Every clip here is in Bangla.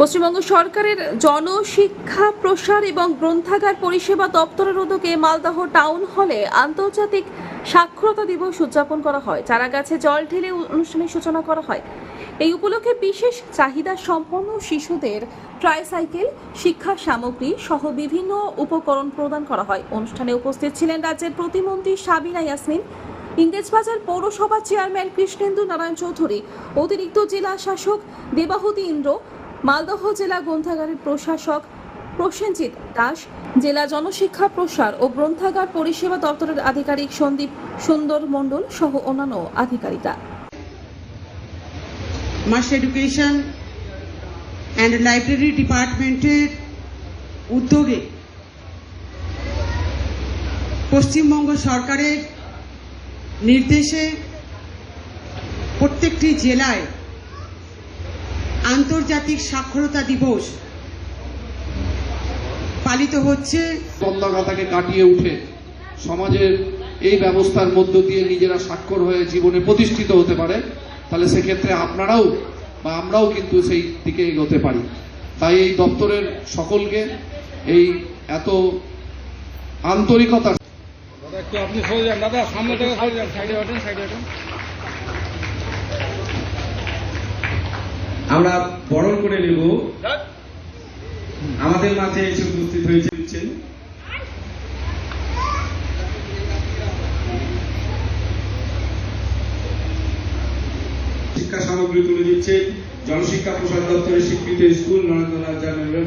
পশ্চিমবঙ্গ সরকারের জনশিক্ষা প্রসার এবং গ্রন্থাগার পরিষেবা দপ্তরের উদ্যোগে মালদহ টাউন হলে আন্তর্জাতিক সাক্ষরতা দিবস উদযাপন করা হয়। চারাগাছে জল ঢেলে অনুষ্ঠানের সূচনা করা হয়। এই উপলক্ষে বিশেষ চাহিদা সম্পন্ন শিশুদের ট্রাইসাইকেল, শিক্ষা সামগ্রী সহ বিভিন্ন উপকরণ প্রদান করা হয়। অনুষ্ঠানে উপস্থিত ছিলেন রাজ্যের প্রতিমন্ত্রী সাবিনা ইয়াসমিন, ইংরেজবাজার পৌরসভা চেয়ারম্যান কৃষ্ণেন্দু নারায়ণ চৌধুরী, অতিরিক্ত জেলা শাসক দেবাহুতি ইন্দ্র মালদহ জেলা গ্রন্থাগারের প্রশাসক প্রসেনজিৎ দাস, জেলা জনশিক্ষা প্রসার ও গ্রন্থাগার পরিষেবা দপ্তরের আধিকারিক সন্দীপ সুন্দর মণ্ডল সহ অন্যান্য আধিকারিকরা। মাস এডুকেশন অ্যান্ড লাইব্রেরি ডিপার্টমেন্টের উদ্যোগে পশ্চিমবঙ্গ সরকারের নির্দেশে প্রত্যেকটি জেলায় আন্তর্জাতিক সাক্ষরতা দিবস পালিত হচ্ছে। দ্বন্দ্বাঘাতাকে কাটিয়ে উঠে সমাজের এই ব্যবস্থার মধ্য দিয়ে নিজেরা স্বাক্ষর হয়ে জীবনে প্রতিষ্ঠিত হতে পারে তাহলে সেক্ষেত্রে আপনারাও বা আমরাও কিন্তু সেই দিকে এগোতে পারি। তাই এই দপ্তরের সকলকে এই এত আন্তরিকতা দাদা একটু আপনি সরে যান। দাদা সামনে থেকে সরে যান। সাইডে ওঠেন সাইডে ওঠেন। আমরা বরণ করে নেব। আমাদের মাঝে এসে উপস্থিত হয়েছে দিচ্ছেন শিক্ষা সামগ্রী তুলে দিচ্ছেন। জনশিক্ষা প্রসার দপ্তরের স্বীকৃত স্কুল নরেন্দ্রনাথ জানাবেন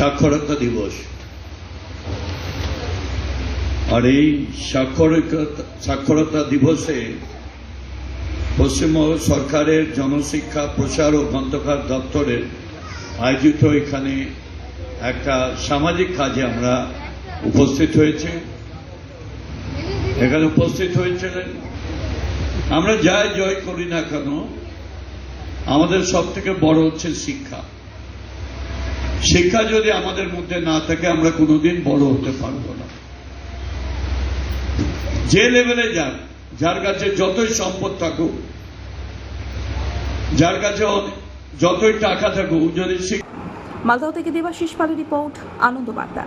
সাক্ষরতা দিবস। আর এই সাক্ষরতা সাক্ষরতা দিবসে পশ্চিমবঙ্গ সরকারের জনশিক্ষা, প্রসার ও গ্রন্থকার দপ্তরের আয়োজিত এখানে একটা সামাজিক কাজে আমরা উপস্থিত হয়েছে। এখানে উপস্থিত হয়েছিলেন। আমরা যাই জয় করি না কেন, আমাদের সব থেকে বড় হচ্ছে শিক্ষা। শিক্ষা যদি আমাদের মধ্যে না থাকে, আমরা কোনোদিন বড় হতে পারব না। যে লেভেলে যান, যার কাছে যতই সম্পদ থাকুক, যার কাছে যতই টাকা থাকুক, যদি মালদহ থেকে দেবাশিস পালের রিপোর্ট আনন্দ বার্তা